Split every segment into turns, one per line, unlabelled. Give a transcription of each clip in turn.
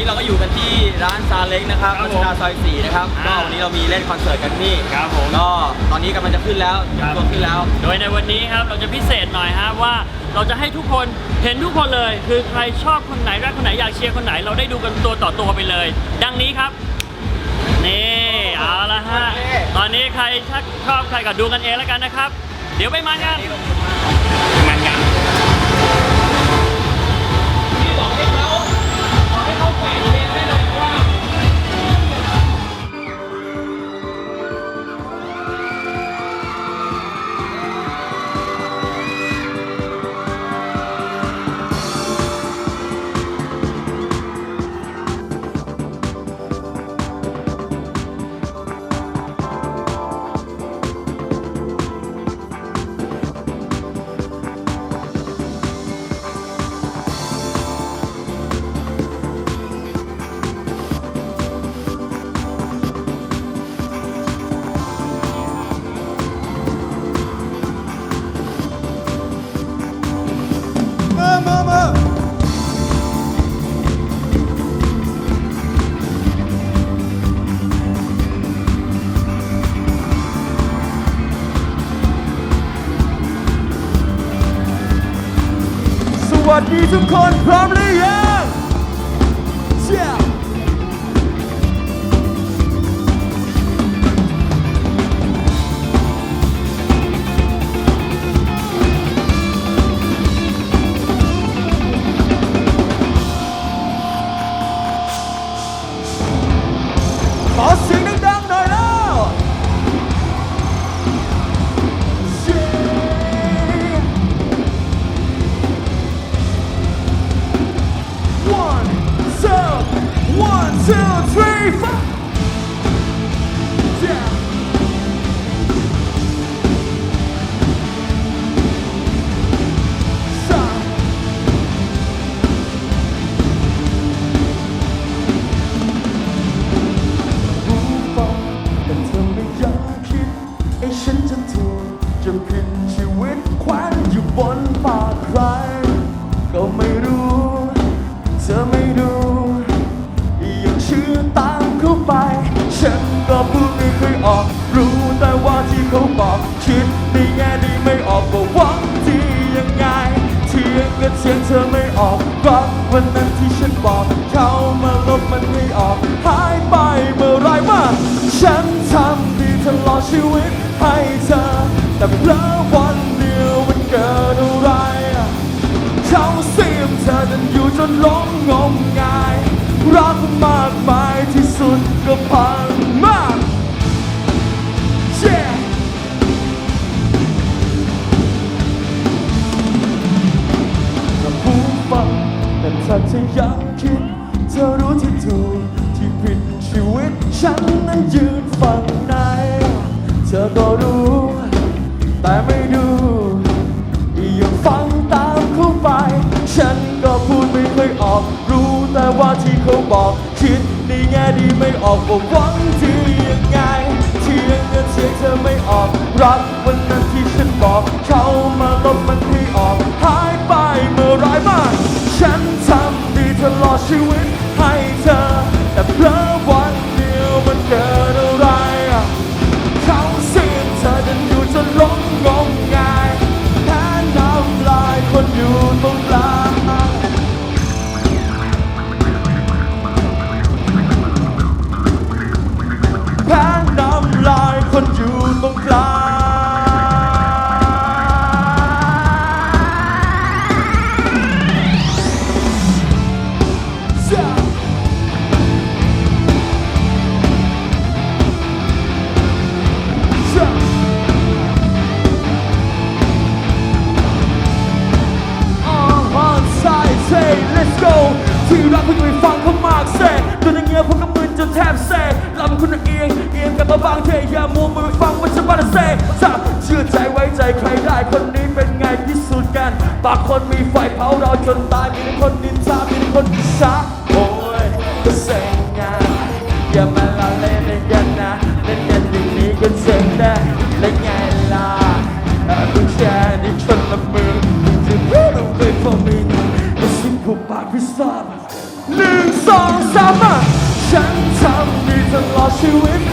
นี้เราก็อยู่กันที่ร้านซาเล้งนะครับ
ครับ
รัชดาซอยสี่นะครับ
อ่า
ก็วันนี้เรามีเล่นคอนเสิร์ตกันที่
ครับผม
ก็ตอนนี้กำลังจะขึ้นแล้ว
ครับ
ตัวขึ้นแล้ว
โดยในวันนี้ครับเราจะพิเศษหน่อยฮะว่าเราจะให้ทุกคนเห็นทุกคนเลย คือใครชอบคนไหนรักคนไหนอยากเชียร์คนไหน เราได้ดูกันตัวต่อตัวไปเลย ดังนี้ครับนี่เอาละฮะ
โอเค
ตอนนี้ใครชักชอบใครก็ดูกันเองแล้วกันนะครับ เดี๋ยวไปมันกันมั
ดีทุกคนพร้อมหรือยัง two, three, four. ชีวิตให้เธอ แต่เพลอวันเดียวมันเกิดอะไรเขาเสียมเธอจนอยู่จนล้มงมงาย รักมาก เขาบอกคิดในแง่ดีไม่ออกว่าหวังดียังไงเทียงเงินเสียงเธอไม่ออกรักวันนั้นที่ฉันบอกเขามาลบมัน แพ้น้ำลายคนอยู่ตรงกลาง On one side say let's go ที่รักคุณจะไปฟังเขามากเซ่จนอย่งเงี้ยผมก็มึนจนแทบเซ่ลำคุณังเทีย่มัมือฟังว่าฉันบ้าเซ่จับเชื่อใจไว้ใจใครได้คนนี้เป็นไงพิสูจน์กันบางคนมีไฟเผาเราจนตายมีคนนินทามีคนช้าโอ้ยก็เซ็งงานอย่ามาลาเล่นกันนะเล่นกันอย่างนี้ก็เซ็งได้และไงล่ะผู้ชายนี่คนละมือจะรู้ลงไปฟังมีแต่สิ่งผูกปากพิซซ่าหนึ่งสองสามฉันทำดีตลอดชี
วิต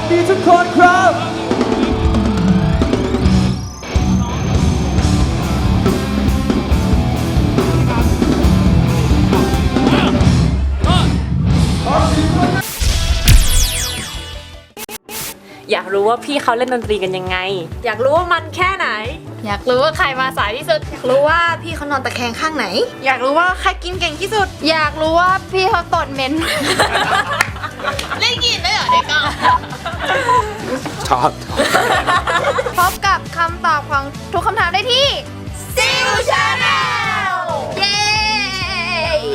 สดีทุกคนครับ
อยากรู้ว่าพี่เขาเล่นดนตรีกันยังไง
อยากรู้ว่ามันแค่ไหน
อยากรู้ว่าใครมาสายที่สุด
อยากรู้ว่าพี่เขานอนตะแคงข้างไหน อยากรู้ว่าใครกินเก่งที่สุด
อยากรู้ว่าพี่เขาตดเหม็น เล่นกินได้เหรอเด็กก็
ชอบ
พบกับคำตอบของทุกคำถามได้ที่ ซิลชาแนลเย้
อ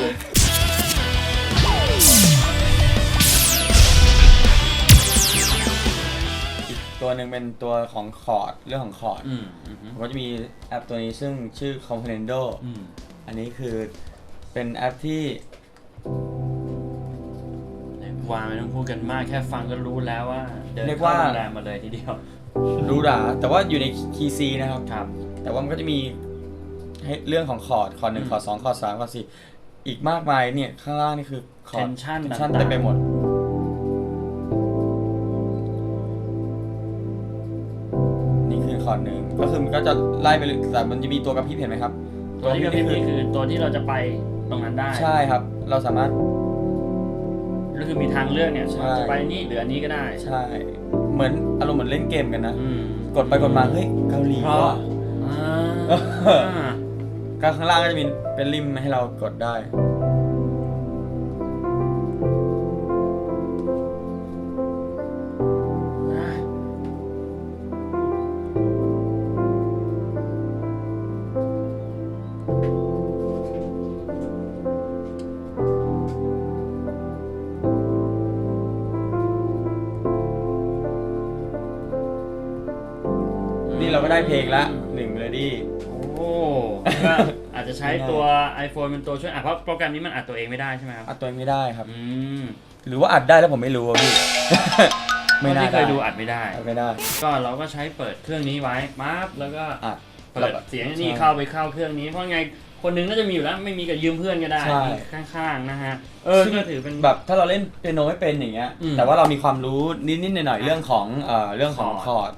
ีกตัวหนึ่งเป็นตัวของคอร์ดเรื่องของคอร์ด
อืมอืม
ผมก็จะมีแอปตัวนี้ซึ่งชื่อ Comprendo
อืม
อันนี้คือเป็นแอปที่
วางไม่ต้องพูดกันมากแค่ฟังก็รู้แล้วว่า เดิน
เรียก
เข้า
ว่า
โรงแรมมาเลยทีเดียว
หรูหราแต่ว่าอยู่ในคีย์ซีนะครับ
ครับ
แต่ว่ามันก็จะมีให้เรื่องของคอร์ดคอร์ดหนึ่ง
อืม
คอร์ดสองคอร์ดสามคอร์ดสี่อีกมากมายเนี่ย ข้างล่างนี่คือคอร์ด
Tension
ชั่น
ต่างๆ
เต็มไปหมด นี่คือคอร์ดหนึ่งก็คือมันก็จะไล่ไปเลยแต่มันจะมีตัวกระพริบเห็นไหมครับ
ตัวที่กระพริบนี่คือตัวที่เราจะไปตรงนั้นได้
ใช่ครับ เราสามารถ
ก็คือมีทางเลือกเนี่ย
ใช่
จะไปนี่หรืออันนี้ก็ได้
ใช่ เหมือนอารมณ์เหมือนเล่นเกมกันนะ
อืม
กดไปกดมาเฮ้ยเกาหลี
เพราะ
ว่ะ
อ่า
เออก็ข้างล่างก็จะมีเป็นริมให้เรากดได้ ได้เพลงละหนึ่งเลยดิ
โอ้ก็อาจจะใช้ตัว iPhone เป็นตัวช่วยอะเพราะโปรแกรมนี้มันอัดตัวเองไม่ได้ใช่ไหมครับ
อัดตัวเองไม่ได้ครับ
อืม
หรือว่าอัดได้แล้วผมไม่รู้อะพี่ ไม่น่า
ที่เค
ได้
ยดูอัดไม่ได้
อัดไม่ได้
ก็เราก็ใช้เปิดเครื่องนี้ไว้ปั๊บแล้วก็
อัด
เปิดเสียงนี่เข้าไปเข้าเครื่องนี้เพราะไงคนหนึงน่าจะมีอยู่แล้วไม่มีก็ยืมเพื่อนก็ได้
ใช่
ข้างๆนะฮะ เออก็ถือเป็น
แบบถ้าเราเล่นเปียโนไม่เป็นอย่างเงี้ย
อืม
แต่ว่าเรามีความรู้นิดๆหน่อยๆเรื่องของเอ่อเรื่องของ
ค
ค
อ
อ
ร์
ร์
ด
ด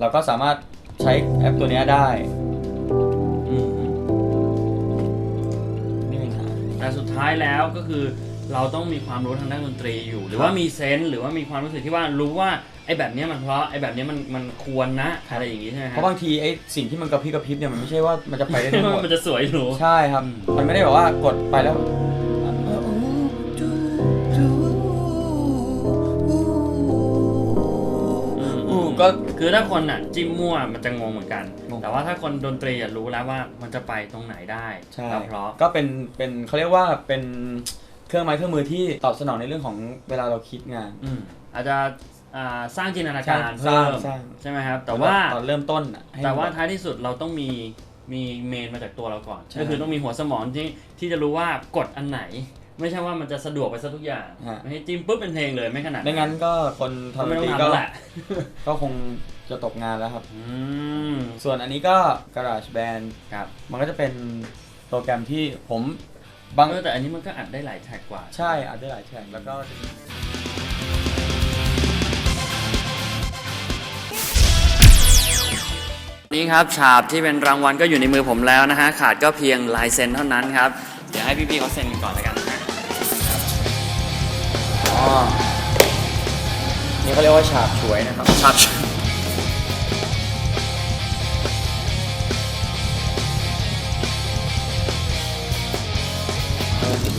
เราก็สามารถ ใช้แอปตัวเนี้ยได้
อืมอืม
ไม่มีปัญหา
แต่สุดท้ายแล้วก็คือเราต้องมีความรู้ทางด้านดนตรีอยู่ หรือว่ามีเซนส์หรือว่ามีความรู้สึกที่ว่ารู้ว่าไอ้แบบเนี้ยมันเพราะไอ้แบบเนี้ยมันมันควรนะอะไรอย่างงี้ใช่ไหม
เพ
ฮะ
ราะบางทีไอ้สิ่งที่มันกระพริบกระพริบเนี่ยมันไม่ใช่ว่ามันจะไปได้ทั้งหมด
มันจะสวยหรู
ใช่ครับ มันไม่ได้แบบว่ากดไปแล้ว
คือถ้าคนอะจิ้มมั่วมันจะงงเหมือนกัน
งง
แต่ว่าถ้าคนดนตรีอะรู้แล้วว่ามันจะไปตรงไหนได้
ใช่
แล้วเพราะ
ก็เป็นเป็นเขาเรียกว่าเป็นเครื่องไม้เครื่องมือที่ตอบสนองในเรื่องของเวลาเราคิดงาน
อืมอาจจะอ่าสร้างจินตนาการ
สร้า
เพิ่
ง
ม
สร้าง
ใช่ไหมครับ แต่ว่า
ตอนเริ่มต้นน่ะให้
แต่ว่าท้ายที่สุดเราต้องมีมีเมนมาจากตัวเราก่อน
ใช่
ก็คือต้องมีหัวสมองที่ที่จะรู้ว่ากดอันไหน ไม่ใช่ว่ามันจะสะดวกไปซะทุกอย่าง
ฮะ
ไม่ให้จิ้มปุ๊บเป็นเพลงเลยไม่ขนาด
ไม่งั้นก็คนทำด
ไม่
น
ต้อ
ตรี
ง
ก็
ทำแล้วแหละ
ก็คง จะตกงานแล้วครับ
อืม
ส่วนอันนี้ก็ Garage Band
ครับ
มันก็จะเป็นโปรแกรมที่ผมบาง
เออแต่อันนี้มันก็อัดได้หลายแท็กกว่า
ใช่อัดได้หลายแทร็กแล้วก็จะมี
นี่ครับฉาบที่เป็นรางวัลก็อยู่ในมือผมแล้วนะฮะ ขาดก็เพียงลายเซ็นเท่านั้นครับ เดี๋ยวให้พี่ๆเขาเซ็นกันก่อนแล้วกันนะฮะ
อ๋อนี่เขาเรียกว่าฉาบฉวยนะครับ
ฉาบ
ผม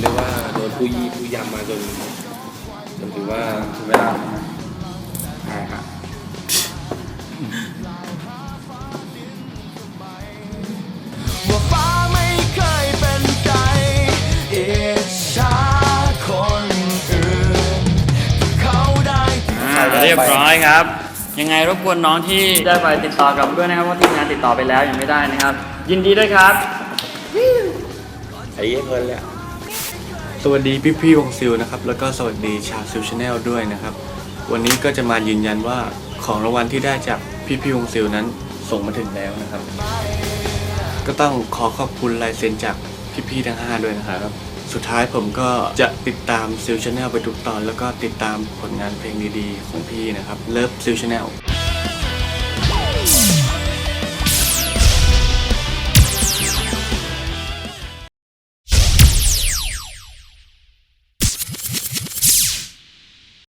เรียกว่าโดนผู้ยี่ผู้ยำมาจนจนถือว่า
ถึงเวลาแล้วนะ
ใช่ครับ
ว่าฟ้าไม่เคยเป็นใจอิจฉาคนอื่นเขาได้
อ่าเรียบร้อยครับ ยังไงรบกวนน้องที่ได้ไปติดต่อกลับด้วยนะครับเพราะทีมงานติดต่อไปแล้วยังไม่ได้นะครับ ยินดีด้วยครับ
ไอ้เหี้ยเพลินเลยอะ
สวัสดีพี่พี่วงซิลนะครับแล้วก็สวัสดีชาวซิลชาแนลด้วยนะครับ วันนี้ก็จะมายืนยันว่าของรางวัลที่ได้จากพี่พี่วงซิลนั้นส่งมาถึงแล้วนะครับ ก็ต้องขอขอบคุณลายเซ็นจากพี่พี่ทั้งห้าด้วยนะครับ สุดท้ายผมก็จะติดตามซิลชาแนลไปทุกตอน แล้วก็ติดตามผลงานเพลงดีๆ ของพี่นะครับเลิฟซิลชาแนล